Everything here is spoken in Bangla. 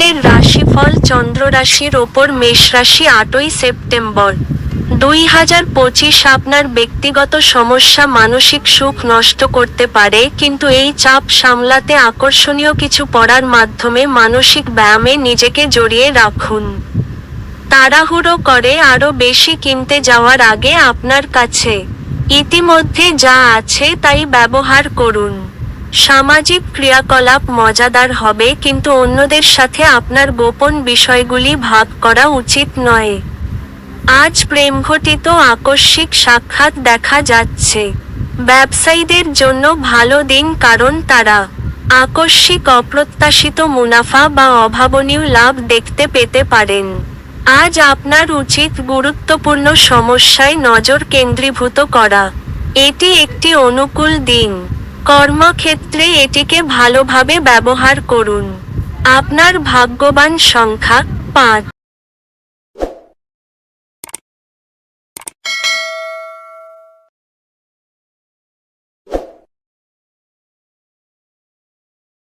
সকালের রাশিফল চন্দ্র রাশির ওপর মেষ রাশি আটই সেপ্টেম্বর। দুই হাজার পঁচিশ আপনার ব্যক্তিগত সমস্যা, মানসিক সুখ নষ্ট করতে পারে, কিন্তু এই চাপ সামলাতে আকর্ষণীয় কিছু পড়ার মাধ্যমে মানসিক ব্যায়ামে নিজেকে জড়িয়ে রাখুন। তাড়াহুড়ো করে আরও বেশি কিনতে যাওয়ার আগে আপনার কাছে ইতিমধ্যে যা আছে তাই ব্যবহার করুন। সামাজিক ক্রিয়াকলাপ মজাদার হবে, কিন্তু অন্যদের সাথে আপনার গোপন বিষয়গুলি ভাগ করা উচিত নয়। আজ প্রেমঘটিত আকস্মিক সাক্ষাৎ দেখা যাচ্ছে। ব্যবসায়ীদের জন্য ভালো দিন কারণ তারা আকস্মিক অপ্রত্যাশিত মুনাফা বা অভাবনীয় লাভ দেখতে পেতে পারেন। আজ আপনার উচিত গুরুত্বপূর্ণ সমস্যায় নজর কেন্দ্রীভূত করা। এটি একটি অনুকূল দিন। কর্মক্ষেত্রে এটিকে ভালোভাবে ব্যবহার করুন। আপনার ভাগ্যবান সংখ্যা পাঁচ।